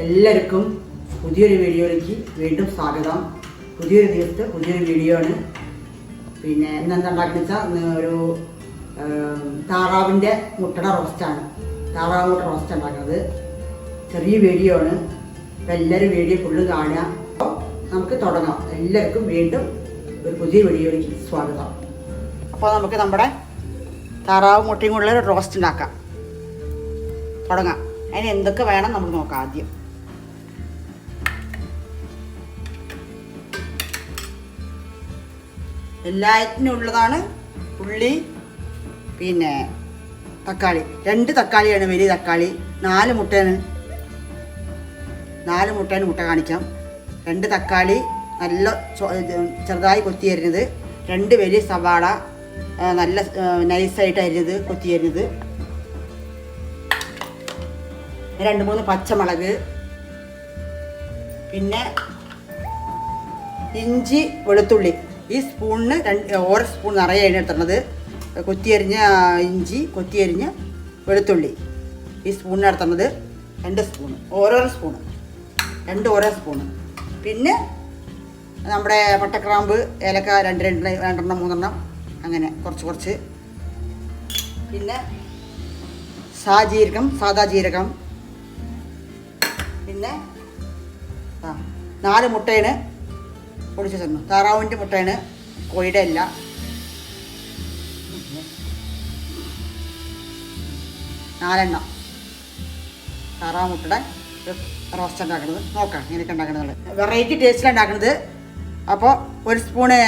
എല്ലാവർക്കും പുതിയൊരു വീഡിയോയിലേക്ക് വീണ്ടും സ്വാഗതം. പുതിയൊരു ദിവസത്തെ പുതിയൊരു വീഡിയോ ആണ്. പിന്നെ എന്താ വെച്ചാൽ ഒരു താറാവിന്റെ മുട്ടയുടെ റോസ്റ്റാണ് താറാവ് മുട്ട റോസ്റ്റ് ഉണ്ടാക്കുന്നത്. ചെറിയ വീഡിയോ ആണ്. അപ്പം എല്ലാവരും വീഡിയോ ഫുള്ള് കാണുക. അപ്പോൾ നമുക്ക് തുടങ്ങാം. എല്ലാവർക്കും വീണ്ടും ഒരു പുതിയ വീഡിയോയിലേക്ക് സ്വാഗതം. അപ്പോൾ നമുക്ക് നമ്മുടെ താറാവ് മുട്ടയും കൊണ്ടുള്ള ഒരു റോസ്റ്റ് ഉണ്ടാക്കാം. തുടങ്ങാം. അതിന് എന്തൊക്കെ വേണം നമുക്ക് നോക്കാം ആദ്യം. എല്ലാത്തിനും ഉള്ളതാണ് ഉള്ളി പിന്നെ തക്കാളി. രണ്ട് തക്കാളിയാണ് വലിയ തക്കാളി. നാല് മുട്ടയാണ്. നാല് മുട്ടയാണ് മുട്ട കാണിക്കാം. രണ്ട് തക്കാളി നല്ല ചെറുതായി കൊത്തി അരിഞ്ഞത്. രണ്ട് വലിയ സവാള നല്ല നൈസായിട്ട് അരിഞ്ഞത് കൊത്തി അരിഞ്ഞത്. രണ്ട് മൂന്ന് പച്ചമുളക്. പിന്നെ ഇഞ്ചി വെളുത്തുള്ളി. ഈ സ്പൂണിന് രണ്ട് ഓരോ സ്പൂൺ നിറയെ എടുത്തുള്ളത് കൊത്തിയരിഞ്ഞ ഇഞ്ചി കൊത്തിയരിഞ്ഞ വെളുത്തുള്ളി ഈ സ്പൂണിന് എടുത്തുന്നത് രണ്ട് സ്പൂൺ ഓരോരോ സ്പൂൺ രണ്ട് ഓരോ സ്പൂൺ പിന്നെ നമ്മുടെ പട്ടക്രാമ്പ് ഏലക്ക രണ്ട് രണ്ട് രണ്ടെണ്ണം മൂന്നെണ്ണം അങ്ങനെ കുറച്ച് കുറച്ച്. പിന്നെ സാ ജീരകം സാദാ ജീരകം. പിന്നെ ആ നാല് മുട്ടയാണ് പൊടിച്ച് തന്നു. താറാവിന്റെ മുട്ടയാണ് കോഴിയുടെ അല്ല നാലെണ്ണം. താറാവ് മുട്ടയുടെ റോസ്റ്റ് ഉണ്ടാക്കുന്നത് നോക്കാം ഇങ്ങനെയൊക്കെ ഉണ്ടാക്കുന്നത് വെറൈറ്റി ടേസ്റ്റിലാണ് ഉണ്ടാക്കുന്നത് അപ്പോൾ ഒരു സ്പൂണ്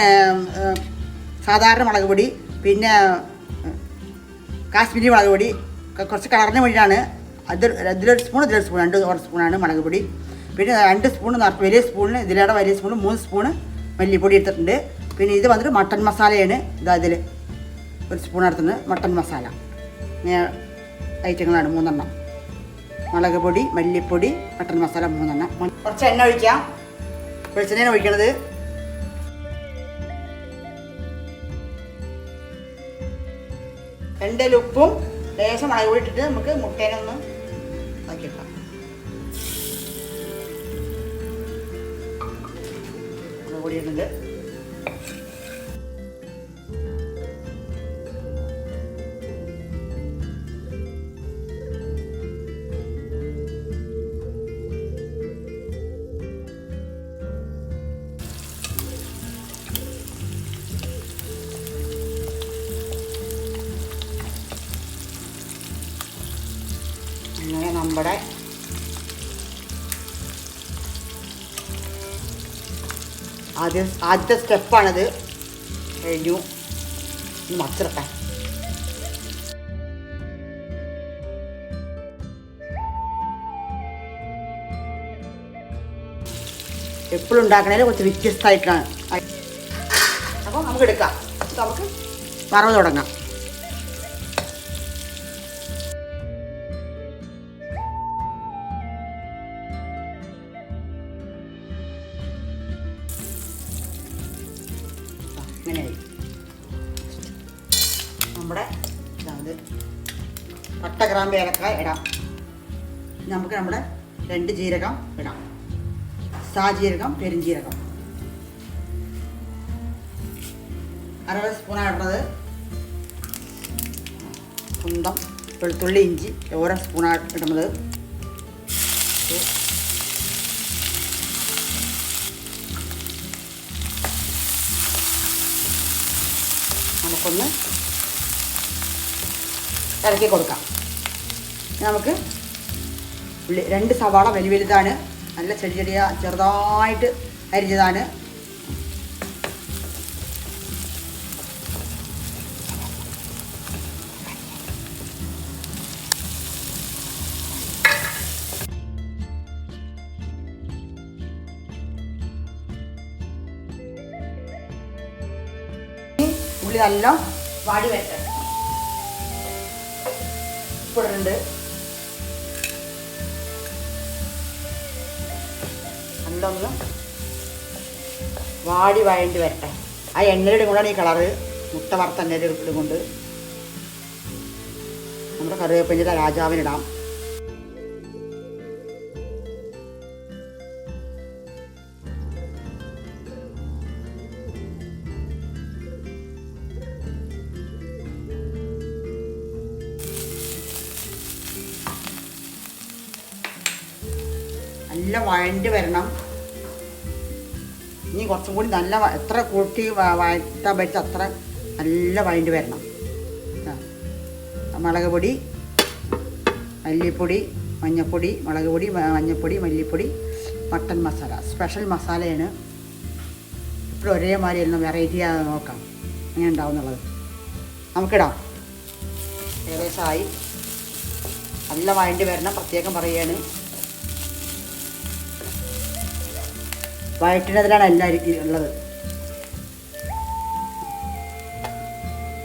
സാധാരണ മുളക് പൊടി പിന്നെ കാശ്മീരി മുളക് പൊടി. കുറച്ച് കളറിന് വേണ്ടിയാണ് അത് ഇതിലൊരു സ്പൂൺ ഇതിലൊരു സ്പൂൺ രണ്ട് ഒരു സ്പൂണാണ് മുളക് പൊടി. പിന്നെ രണ്ട് സ്പൂൺ വലിയ സ്പൂണിന് ഇതിലേടെ വലിയ സ്പൂണ് മൂന്ന് സ്പൂണ് മല്ലിപ്പൊടി എടുത്തിട്ടുണ്ട്. പിന്നെ ഇത് വന്നിട്ട് മട്ടൻ മസാലയാണ് ഇതാ ഇതിൽ ഒരു സ്പൂൺ എടുത്തത് മട്ടൻ മസാല ഐറ്റങ്ങളാണ് മൂന്നെണ്ണം. മുളക് പൊടി മല്ലിപ്പൊടി മട്ടൻ മസാല മൂന്നെണ്ണം. കുറച്ച് എണ്ണ ഒഴിക്കാം. വെളിച്ചെണ്ണയാണ് ഒഴിക്കണത്. രണ്ടിൽ ഉപ്പും ലേശം മുളക് പൊടി ഇട്ടിട്ട് നമുക്ക് മുട്ടേനൊന്ന് ആക്കിയിട്ടാം മുളക് പൊടി അങ്ങനെ നമ്മുടെ ആദ്യം ആദ്യത്തെ സ്റ്റെപ്പാണത്. കഴിഞ്ഞു. മച്ചിറക്കാൻ എപ്പോഴും ഉണ്ടാക്കണേൽ കുറച്ച് വ്യത്യസ്തമായിട്ടാണ്. അപ്പോൾ നമുക്ക് എടുക്കാം. നമുക്ക് വറവ് തുടങ്ങാം. ഇങ്ങനെയായി. നമ്മുടെ ഇതാത് പട്ട ഗ്രാമ്പ് ഏലക്ക ഇടാം. നമുക്ക് നമ്മുടെ രണ്ട് ജീരകം ഇടാം. സാജീരകം പെരുംജീരകം. അര സ്പൂണാണ് ഇടുന്നത്. കുന്തം വെളുത്തുള്ളി ഇഞ്ചി ഓരോ സ്പൂണാണ് ഇടുന്നത്. നമുക്കൊന്ന് ഇറക്കി കൊടുക്കാം. നമുക്ക് ഉള്ളി രണ്ട് സവാള വലിയ വലുതാണ്. നല്ല ചെടി ചെടിയ ചെറുതായിട്ട് അരിഞ്ഞതാണ്. നല്ല വാടി വരട്ടെ. ഉപ്പിടുന്നുണ്ട് നല്ലൊന്ന് വാടി വഴണ്ടി വരട്ടെ. ആ എണ്ണയുടെ കൂടാണ് ഈ കളറ് മുട്ട വറുത്ത എണ്ണയുടെ ഇടും കൊണ്ട് നമ്മുടെ കറിവേപ്പിന്റെ രാജാവിനിടാം. നല്ല വഴണ്ട് വരണം. ഇനി കുറച്ചും കൂടി നല്ല എത്ര കൂട്ടി വഴറ്റാൻ പറ്റും അത്ര നല്ല വഴണ്ട് വരണം. ആ. മുളക് പൊടി മല്ലിപ്പൊടി മഞ്ഞൾപ്പൊടി മുളക് പൊടി മഞ്ഞൾപ്പൊടി മല്ലിപ്പൊടി മട്ടൻ മസാല. സ്പെഷ്യൽ മസാലയാണ്. ഇപ്പോഴും ഒരേമാതിരി എല്ലാം വെറൈറ്റി നോക്കാം. അങ്ങനെ ഉണ്ടാവും എന്നുള്ളത്. നമുക്കിടാം. ഏകദേശമായി നല്ല വഴണ്ടി വരണം പ്രത്യേകം പറയുകയാണ്. വയറ്റിനതിലാണ് എല്ലാവരും ഉള്ളത്.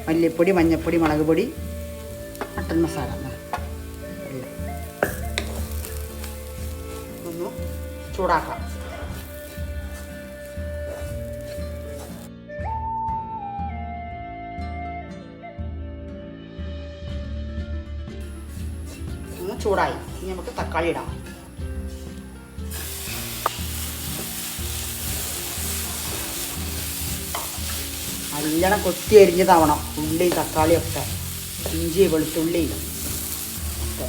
മല്ലിപ്പൊടി മഞ്ഞൾപ്പൊടി മുളക് പൊടി മട്ടൻ മസാല. ചൂടാക്കാം. ചൂടായി. ഇനി നമുക്ക് തക്കാളി ഇടാം. നല്ലോണം കൊത്തി അരിഞ്ഞതാവണം ഉള്ളി തക്കാളിയൊക്കെ ഇഞ്ചി വെളുത്തുള്ളി. ഒക്കെ.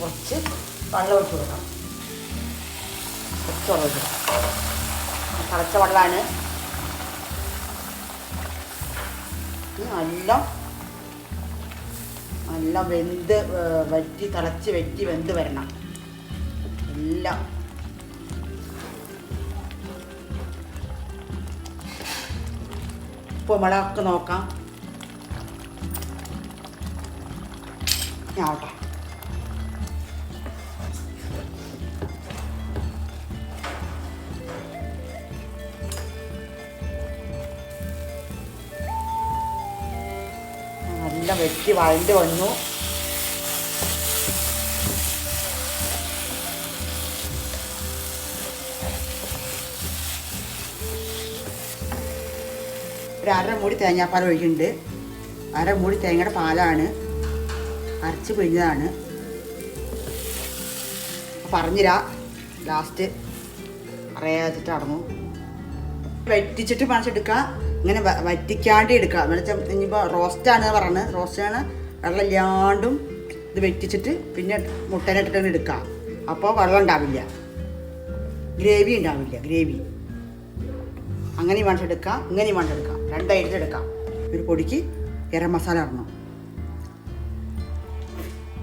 കുറച്ച് വെള്ളം ഒഴിച്ച് കൊടുക്കണം. കുറച്ച് വെള്ളം ഒഴിച്ച് തിളച്ച വെള്ളമാണ്. നല്ല നല്ല വെന്ത് വറ്റി തിളച്ച് വെറ്റി വെന്ത് വരണം. എല്ലാം. ഉപ്പ് മുളകൊക്കെ നോക്കാം. ആവട്ടെ. നല്ല വെട്ടി വഴണ്ട് വന്നു. ഒരു അര മൂടി തേങ്ങാപ്പാൽ ഒഴിക്കുന്നുണ്ട്. അര മൂടി തേങ്ങയുടെ പാലാണ്. അരച്ച് പിഴിഞ്ഞതാണ്. പറഞ്ഞിരാ ലാസ്റ്റ് അറിയാതിട്ട് അടങ്ങും വെട്ടിച്ചിട്ട് പണിച്ചെടുക്കുക ഇങ്ങനെ വറ്റിക്കാണ്ട് എടുക്കുക എന്ന് വെച്ചാൽ ഇനിയിപ്പോൾ റോസ്റ്റാണ് പറഞ്ഞത്. റോസ്റ്റാണ് വെള്ളം ഇല്ലാണ്ടും ഇത് വെറ്റിച്ചിട്ട് പിന്നെ മുട്ടനെ ഇട്ടിട്ട് എടുക്കുക അപ്പോൾ വെള്ളം ഉണ്ടാവില്ല. ഗ്രേവി ഉണ്ടാവില്ല. ഗ്രേവി. അങ്ങനെ വേണ്ടെടുക്കാം ഇങ്ങനെ വേണ്ടെടുക്കാം രണ്ടായിട്ട് എടുക്കാം. ഒരു പൊടിക്ക് ഗരം മസാല ഇടണം.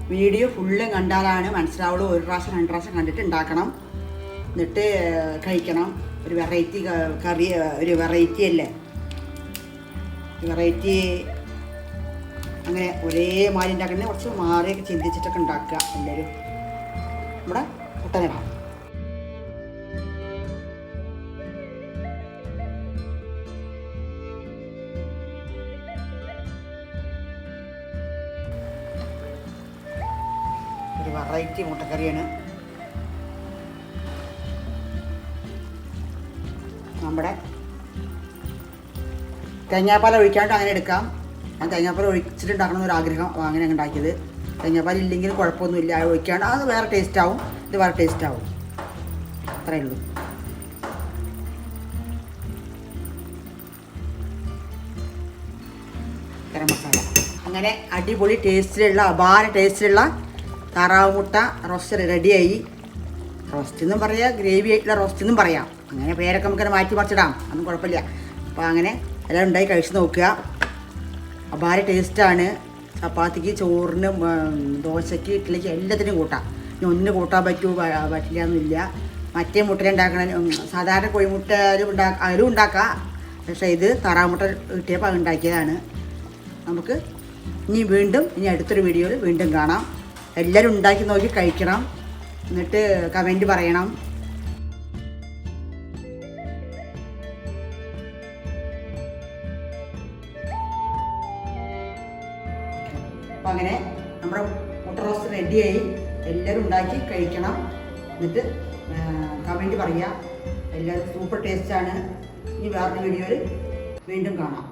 വീഡിയോ ഫുള്ള് കണ്ടാലാണ് മനസ്സിലാവുള്ളൂ. ഒരു പ്രാവശ്യം രണ്ട് പ്രാവശ്യം കണ്ടിട്ട് ഉണ്ടാക്കണം. എന്നിട്ട് കഴിക്കണം. ഒരു വെറൈറ്റി കറി ഒരു വെറൈറ്റി അല്ലേ? വെറൈറ്റി അങ്ങനെ ഒരേ മാതിരി ഉണ്ടാക്കുന്ന കുറച്ച് മാറിയൊക്കെ ചിന്തിച്ചിട്ടൊക്കെ ഉണ്ടാക്കുക എല്ലാവരും. നമ്മുടെ കുട്ടനിടാം. വെറൈറ്റി മുട്ടക്കറിയാണ്. നമ്മുടെ തേങ്ങാപ്പാൽ ഒഴിക്കാണ്ട് അങ്ങനെ എടുക്കാം. ഞാൻ തേങ്ങാപ്പാൽ ഒഴിച്ചിട്ട് ഒരു എന്നൊരു ആഗ്രഹം അപ്പോൾ അങ്ങനെ ഉണ്ടാക്കിയത്. തേങ്ങാപ്പാൽ ഇല്ലെങ്കിൽ കുഴപ്പമൊന്നുമില്ല. ഒഴിക്കാണ്ട് അത് വേറെ ടേസ്റ്റ് ആവും. ഇത് വേറെ ടേസ്റ്റ് ആവും. അത്രയേ ഉള്ളൂ. ഗരം മസാല. അങ്ങനെ അടിപൊളി ടേസ്റ്റിലുള്ള അപാര ടേസ്റ്റിലുള്ള താറാവ് മുട്ട റോസ്റ്റ് റെഡിയായി റോസ്റ്റ് എന്നും പറയാം ഗ്രേവി ആയിട്ടുള്ള റോസ്റ്റ് എന്നും പറയാം. അങ്ങനെ പേരൊക്കെ നമുക്കത് മാറ്റി മറിച്ചിടാം. അതും കുഴപ്പമില്ല. അപ്പോൾ അങ്ങനെ എല്ലാം ഉണ്ടായി കഴിച്ച് നോക്കുക. അപാര ടേസ്റ്റാണ് ചപ്പാത്തിക്ക് ചോറിന് ദോശയ്ക്ക് ഇഡ്ഡലിക്ക് എല്ലാത്തിനും കൂട്ടാം. ഇനി ഒന്നിന് കൂട്ടാൻ പറ്റൂ പറ്റില്ല എന്നില്ല മറ്റേ മുട്ട ഉണ്ടാക്കണ സാധാരണ കോഴിമുട്ട ഉണ്ടാ ഉണ്ടാക്കാം. പക്ഷേ ഇത് താറാമുട്ട കിട്ടിയപ്പോൾ ഉണ്ടാക്കിയതാണ്. നമുക്ക് ഇനി വീണ്ടും ഇനി അടുത്തൊരു വീഡിയോയിൽ വീണ്ടും കാണാം. എല്ലാവരും ഉണ്ടാക്കി നോക്കി കഴിക്കണം. എന്നിട്ട് കമന്റ് പറയണം. റോസ്റ്റ് റെഡിയായി എല്ലാവരും ഉണ്ടാക്കി കഴിക്കണം. എന്നിട്ട് കമന്റ് പറയുക. എല്ലാവരും സൂപ്പർ ടേസ്റ്റാണ് ഇനി വേറൊരു വീഡിയോയിൽ വീണ്ടും കാണാം.